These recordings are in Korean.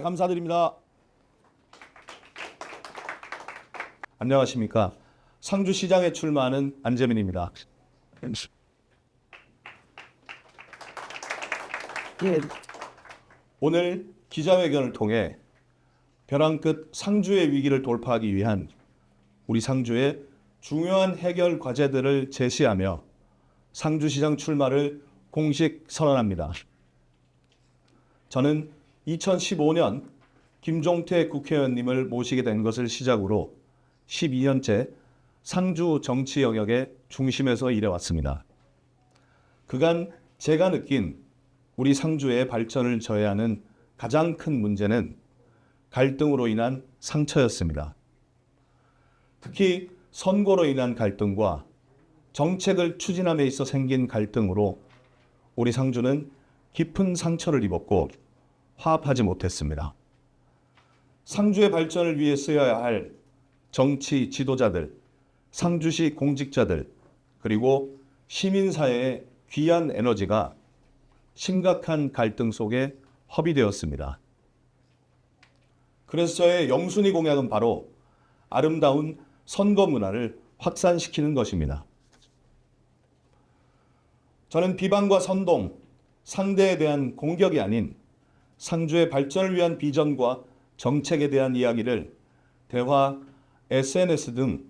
감사드립니다. 안녕하십니까. 상주시장에 출마하는 안재민입니다. 예, 오늘 기자회견을 통해 벼랑 끝 상주의 위기를 돌파하기 위한 우리 상주의 중요한 해결 과제들을 제시하며 상주시장 출마를 공식 선언합니다. 저는 2015년 김종태 국회의원님을 모시게 된 것을 시작으로 12년째 상주 정치 영역의 중심에서 일해왔습니다. 그간 제가 느낀 우리 상주의 발전을 저해하는 가장 큰 문제는 갈등으로 인한 상처였습니다. 특히 선거로 인한 갈등과 정책을 추진함에 있어 생긴 갈등으로 우리 상주는 깊은 상처를 입었고 화합하지 못했습니다. 상주의 발전을 위해 쓰여야 할 정치 지도자들, 상주시 공직자들, 그리고 시민사회의 귀한 에너지가 심각한 갈등 속에 허비되었습니다. 그래서 저의 영순위 공약은 바로 아름다운 선거 문화를 확산시키는 것입니다. 저는 비방과 선동, 상대에 대한 공격이 아닌 상주의 발전을 위한 비전과 정책에 대한 이야기를 대화, SNS 등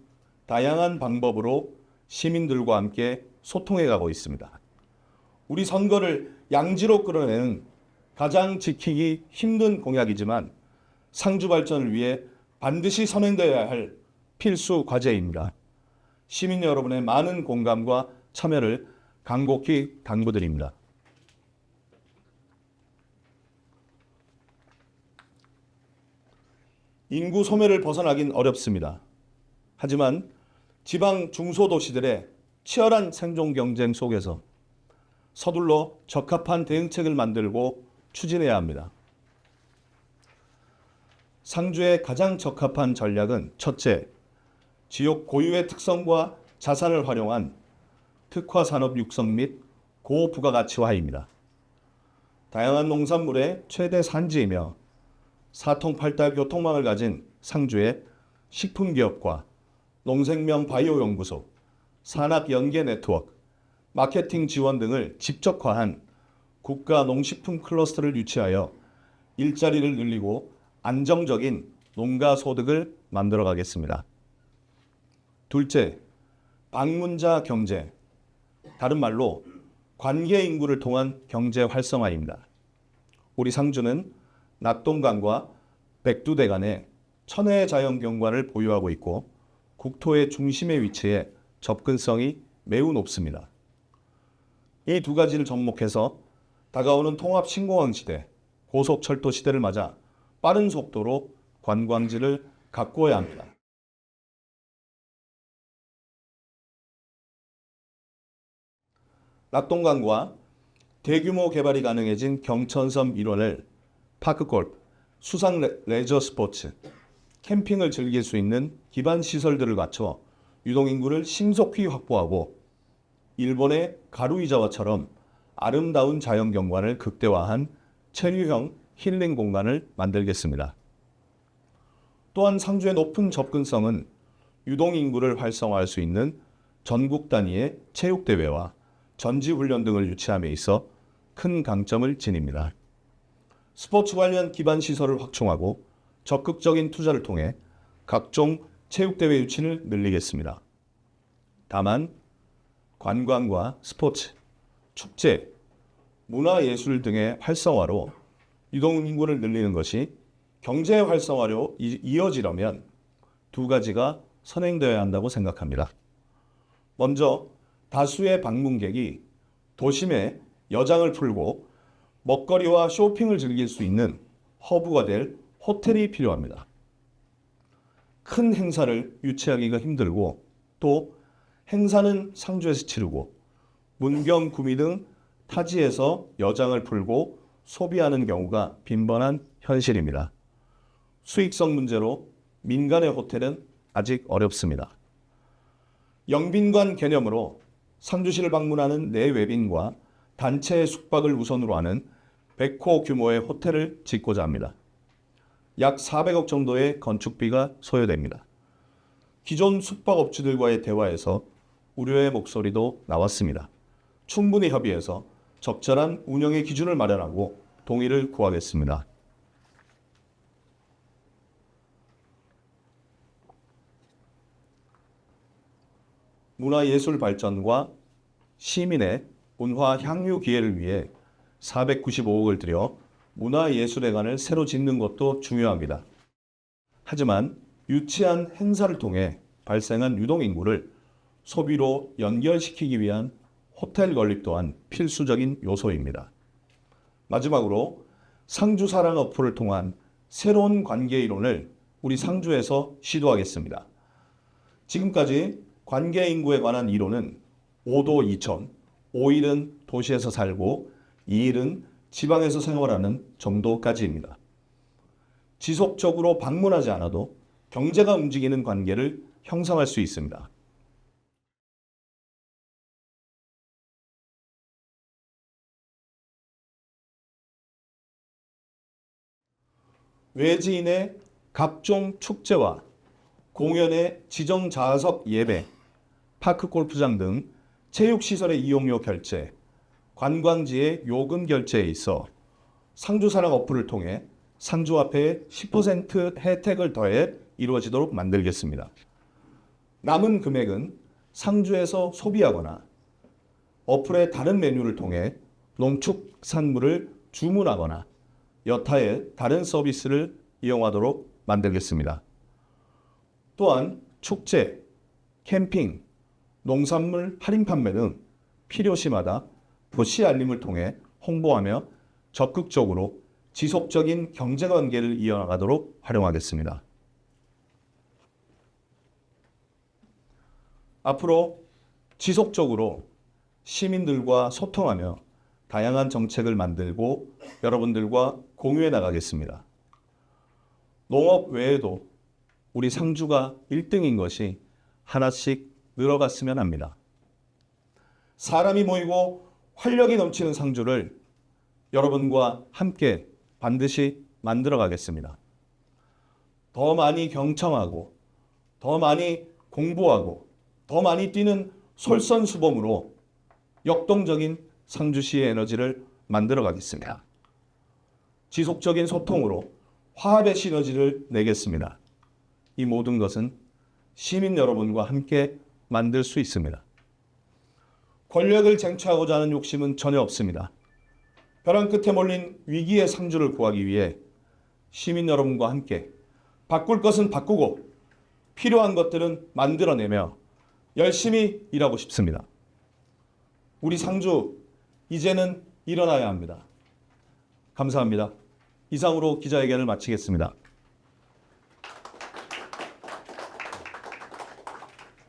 다양한 방법으로 시민들과 함께 소통해 가고 있습니다. 우리 선거를 양지로 끌어내는 가장 지키기 힘든 공약이지만 상주 발전을 위해 반드시 선행되어야 할 필수 과제입니다. 시민 여러분의 많은 공감과 참여를 간곡히 당부드립니다. 인구 소멸을 벗어나긴 어렵습니다. 하지만 지방 중소도시들의 치열한 생존 경쟁 속에서 서둘러 적합한 대응책을 만들고 추진해야 합니다. 상주의 가장 적합한 전략은 첫째, 지역 고유의 특성과 자산을 활용한 특화 산업 육성 및 고부가가치화입니다. 다양한 농산물의 최대 산지이며 사통팔달 교통망을 가진 상주의 식품기업과 농생명 바이오연구소, 산학연계 네트워크, 마케팅 지원 등을 집적화한 국가 농식품 클러스터를 유치하여 일자리를 늘리고 안정적인 농가 소득을 만들어 가겠습니다. 둘째, 방문자 경제. 다른 말로 관계 인구를 통한 경제 활성화입니다. 우리 상주는 낙동강과 백두대 간에 천혜의 자연 경관을 보유하고 있고 국토의 중심에 위치해 접근성이 매우 높습니다. 이 두 가지를 접목해서 다가오는 통합 신공항 시대, 고속철도 시대를 맞아 빠른 속도로 관광지를 가꾸어야 합니다. 낙동강과 대규모 개발이 가능해진 경천섬 일원을 파크 골프, 수상 레- 레저 스포츠, 캠핑을 즐길 수 있는 기반 시설들을 갖춰 유동인구를 신속히 확보하고 일본의 가루이자와처럼 아름다운 자연 경관을 극대화한 체류형 힐링 공간을 만들겠습니다. 또한 상주의 높은 접근성은 유동인구를 활성화할 수 있는 전국 단위의 체육대회와 전지훈련 등을 유치함에 있어 큰 강점을 지닙니다. 스포츠 관련 기반 시설을 확충하고 적극적인 투자를 통해 각종 체육대회 유치를 늘리겠습니다. 다만 관광과 스포츠, 축제, 문화예술 등의 활성화로 유동인구를 늘리는 것이 경제 활성화로 이- 이어지려면 두 가지가 선행되어야 한다고 생각합니다. 먼저 다수의 방문객이 도심에 여장을 풀고 먹거리와 쇼핑을 즐길 수 있는 허브가 될 호텔이 필요합니다. 큰 행사를 유치하기가 힘들고 또 행사는 상주에서 치르고 문경, 구미 등 타지에서 여장을 풀고 소비하는 경우가 빈번한 현실입니다. 수익성 문제로 민간의 호텔은 아직 어렵습니다. 영빈관 개념으로 상주시를 방문하는 내외빈과 단체 숙박을 우선으로 하는 100호 규모의 호텔을 짓고자 합니다. 약 400억 정도의 건축비가 소요됩니다. 기존 숙박업주들과의 대화에서 우려의 목소리도 나왔습니다. 충분히 협의해서 적절한 운영의 기준을 마련하고 동의를 구하겠습니다. 문화예술 발전과 시민의 문화 향유 기회를 위해 495억을 들여 문화예술회관을 새로 짓는 것도 중요합니다. 하지만 유치한 행사를 통해 발생한 유동인구를 소비로 연결시키기 위한 호텔 건립 또한 필수적인 요소입니다. 마지막으로 상주 사랑 어플을 통한 새로운 관계 이론을 우리 상주에서 시도하겠습니다. 지금까지 관계 인구에 관한 이론은 5도 2천, 5일은 도시에서 살고 2일은 지방에서 생활하는 정도까지입니다. 지속적으로 방문하지 않아도 경제가 움직이는 관계를 형성할 수 있습니다. 외지인의 각종 축제와 공연의 지정 좌석 예배, 파크 골프장 등 체육시설의 이용료 결제, 관광지의 요금 결제에 있어 상주사랑 어플을 통해 상주화폐의 10% 혜택을 더해 이루어지도록 만들겠습니다. 남은 금액은 상주에서 소비하거나 어플의 다른 메뉴를 통해 농축산물을 주문하거나 여타의 다른 서비스를 이용하도록 만들겠습니다. 또한 축제, 캠핑, 농산물 할인 판매 등 필요시마다 도시 알림을 통해 홍보하며 적극적으로 지속적인 경제 관계를 이어나가도록 활용하겠습니다. 앞으로 지속적으로 시민들과 소통하며 다양한 정책을 만들고 여러분들과 공유해 나가겠습니다. 농업 외에도 우리 상주가 1등인 것이 하나씩 늘어갔으면 합니다. 사람이 모이고 활력이 넘치는 상주를 여러분과 함께 반드시 만들어 가겠습니다. 더 많이 경청하고, 더 많이 공부하고, 더 많이 뛰는 솔선수범으로 역동적인 상주시의 에너지를 만들어 가겠습니다. 지속적인 소통으로 화합의 시너지를 내겠습니다. 이 모든 것은 시민 여러분과 함께 만들 수 있습니다. 권력을 쟁취하고자 하는 욕심은 전혀 없습니다. 벼랑 끝에 몰린 위기의 상주를 구하기 위해 시민 여러분과 함께 바꿀 것은 바꾸고 필요한 것들은 만들어내며 열심히 일하고 싶습니다. 우리 상주 이제는 일어나야 합니다. 감사합니다. 이상으로 기자회견을 마치겠습니다.